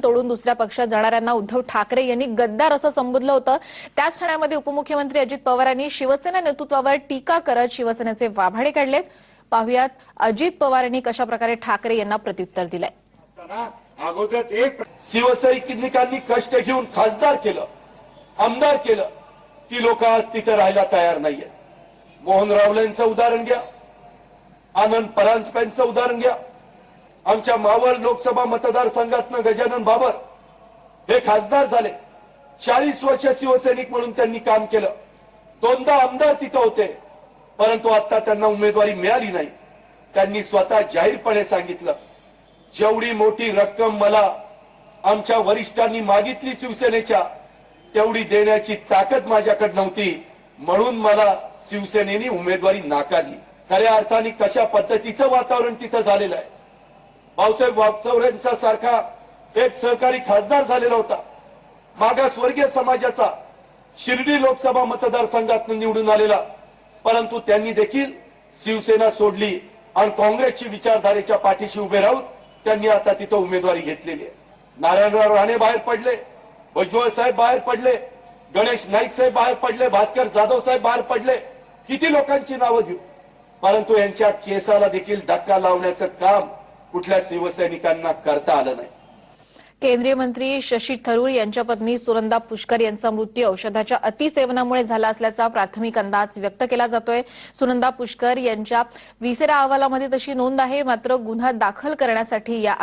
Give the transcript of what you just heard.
तोडून दुसऱ्या पक्षात जाणाऱ्यांना उद्धव ठाकरे यांनी गद्दार असं संबोधलं होतं. त्याच ठाण्यामध्ये उपमुख्यमंत्री अजित पवारांनी शिवसेना नेतृत्वावर टीका करत शिवसेनेचे वाभाडे काढलेत. पाहुयात अजित पवारांनी कशा प्रकारे ठाकरे यांना प्रत्युत्तर दिलंय. अगोदर एक शिवसैनिकांनी कष्ट घेऊन खासदार केलं आमदार केलं. ती लोक आज तिथे राहायला तयार नाहीये मोहन रावलेंचं उदाहरण घ्या. आनंद परांजप्यांचं उदाहरण घ्या. आमच्या मावळ लोकसभा मतदारसंघातनं गजानन बाबर हे खासदार झाले. चाळीस वर्ष शिवसैनिक म्हणून त्यांनी काम केलं. दोनदा आमदार तिथं होते परंतु आता त्यांना उमेदवारी मिळाली नाही. त्यांनी स्वतः जाहीरपणे सांगितलं जेवढी मोठी रक्कम मला आमच्या वरिष्ठांनी मागितली शिवसेनेच्या तेवढी देण्याची ताकद माझ्याकडे नव्हती. म्हणून मला शिवसेनेने उमेदवारी नाकारली. खऱ्या अर्थाने कशा पद्धतीचं वातावरण तिथं झालेलं आहे? भाऊसाहेब वागचौऱ्यांचा सारखा एक सहकारी खासदार झालेला होता. मागासवर्गीय समाजाचा शिर्डी लोकसभा मतदारसंघातून निवडून आलेला. परंतु त्यांनी देखील शिवसेना सोडली आणि काँग्रेसची विचारधारेच्या पाठीशी उभे राहून त्यांनी आता तिथं उमेदवारी घेतलेली आहे. नारायणराव राणे बाहेर पडले भुजबळ साहेब बाहेर पडले गणेश नाईक साहेब बाहेर पडले भास्कर जाधव साहेब बाहेर पडले. किती लोकांची नावं घेऊ? परंतु यांच्या केसाला देखील धक्का लावण्याचं काम कुठल्या शिवसैनिकांना करता आलं नाही. केंद्रीय मंत्री शशी थरूर यांच्या पत्नी सुरंदा पुष्कर यांचा मृत्यू औषधाच्या अतिसेवनामुळे झाला असल्याचा प्राथमिक अंदाज व्यक्त केला जातोय. सुनंदा पुष्कर यांच्या विसेरा अहवालामध्ये तशी नोंद आहे मात्र गुन्हा दाखल करण्यासाठी या